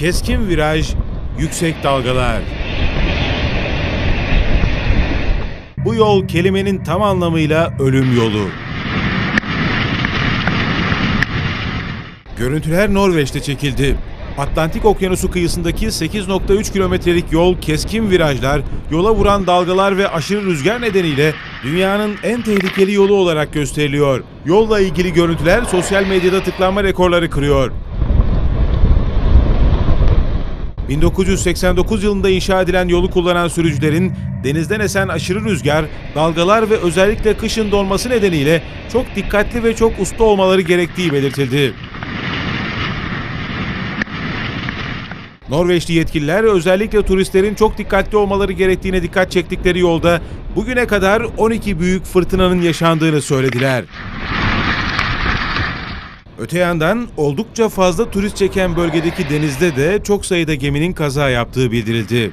keskin viraj, yüksek dalgalar. Bu yol kelimenin tam anlamıyla ölüm yolu. Görüntüler Norveç'te çekildi. Atlantik Okyanusu kıyısındaki 8.3 kilometrelik yol keskin virajlar, yola vuran dalgalar ve aşırı rüzgar nedeniyle dünyanın en tehlikeli yolu olarak gösteriliyor. Yolla ilgili görüntüler sosyal medyada tıklanma rekorları kırıyor. 1989 yılında inşa edilen yolu kullanan sürücülerin denizden esen aşırı rüzgar, dalgalar ve özellikle kışın donması nedeniyle çok dikkatli ve çok usta olmaları gerektiği belirtildi. Norveçli yetkililer özellikle turistlerin çok dikkatli olmaları gerektiğine dikkat çektikleri yolda bugüne kadar 12 büyük fırtınanın yaşandığını söylediler. Öte yandan oldukça fazla turist çeken bölgedeki denizde de çok sayıda geminin kaza yaptığı bildirildi.